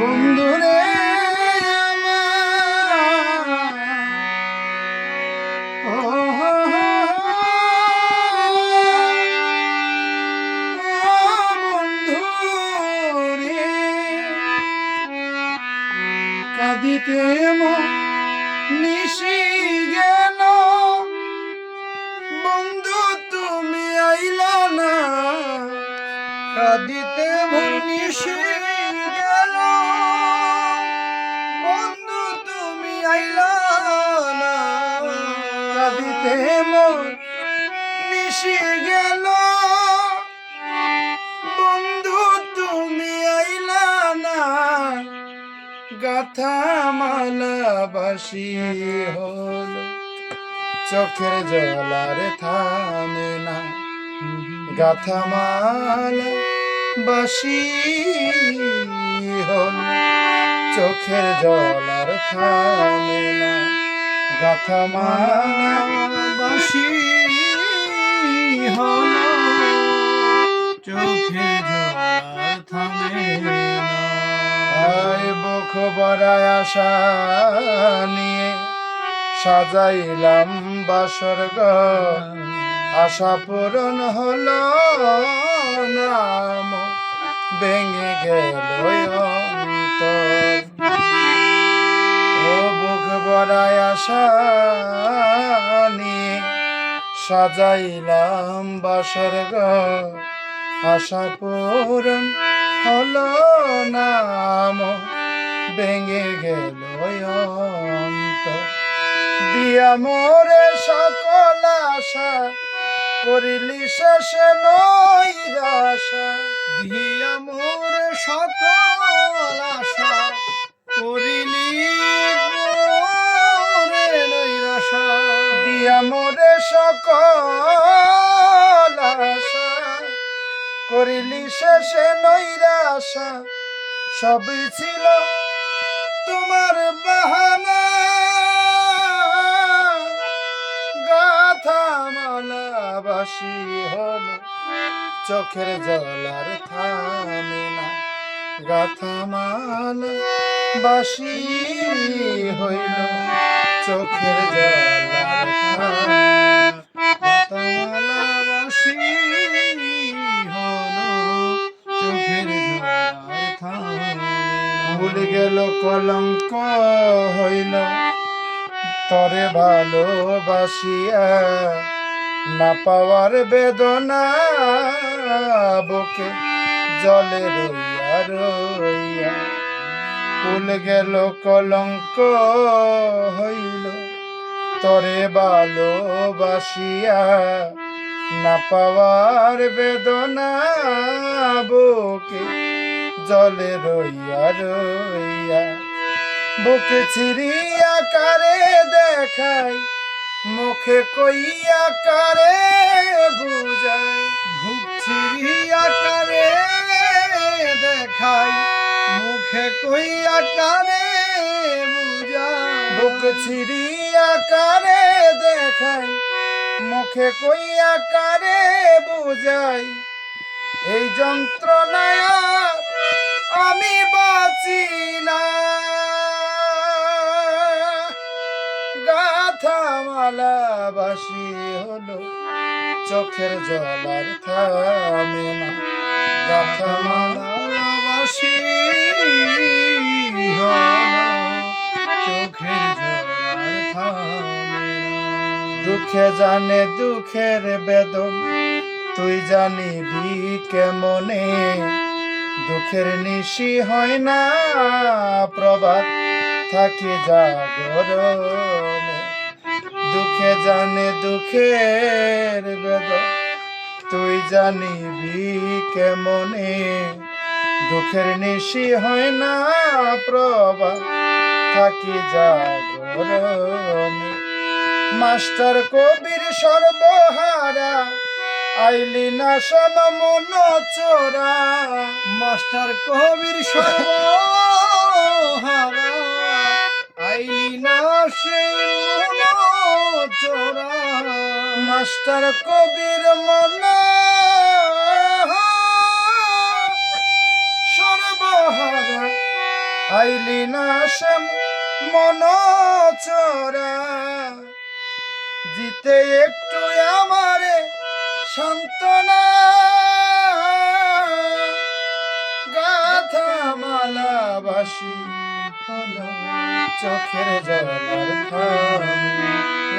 বন্ধুরে গাথা মালা বাসি হলো। চোখের জলার থামে না। গাথা মালা বাসি হলো। চোখের জলার থামে না। গাথা মালা বাসি হলো চোখে বড়ায় আশা নিয়ে সাজাইলাম বাসর আশা পূরণ হলো নাম, ভেঙে গেল ও বুক বড়ায় আশা নিয়ে সাজাইলাম বাসর আশা পূরণ হলো নাম ভেঙে গেল দিয়া মোরে সকল আশা, করিলি শেষে নৈরাশা। দিয়া মোরে সকল আশা, করিলি নৈরাশা। দিয়া মোরে সকল আশা, করিলি শেষে নৈরাশা। সবই ছিল তোমার বাহানা। গাথা মালা বাসি হলো, চোখের জলার থামে না। গাথা মালা বাসি হইল, চোখের জলার থামে ভুল গেল, কলঙ্ক হইল। তরে ভালোবাসিয়া না পাওয়ার বেদনা বুকে জলে রইয়া রইয়া। ভুল গেল, কলঙ্ক হইল। তরে ভালোবাসিয়া না পাওয়ার বেদনা বুকে জলে রইয়া রইয়া, বুকে ছিড়িয়া কারে দেখাই, মুখে কইয়া কারে বুঝাই, বুক ছিড়িয়া কারে দেখাই, মুখে কইয়া কারে বুঝাই। বুক ছিড়িয়া কারে দেখাই, মুখে কইয়া কারে বুঝাই, এই যন্ত্রণায় আমি বাঁচি না। গাথা মালা বাসি হলো, চোখের জলার থামে না। গাথা মালা বাসি হলো, চোখের জলার দুঃখে জানে দুঃখের বেদন তুই জানিবি কেমনে? দুঃখের নিশি হয় না, প্রভাত থাকি জাগরণে। দুঃখে জানে দুঃখের বেদন, তুই জানিবি কেমনে? দুঃখের নিশি হয় না, প্রভাত থাকি জাগরণে। মাস্টার কবির সর্বহারা আইলি না মন চোরা, মাস্টার কবির সর্বহারা আইলি না সেই চোরা, মাস্টার কবির মন। আইলি না শ্যাম মন চরা, জিতে একটু আমারে সান্ত্বনা। গাথা মালা বাসি হলো চোখের বাসি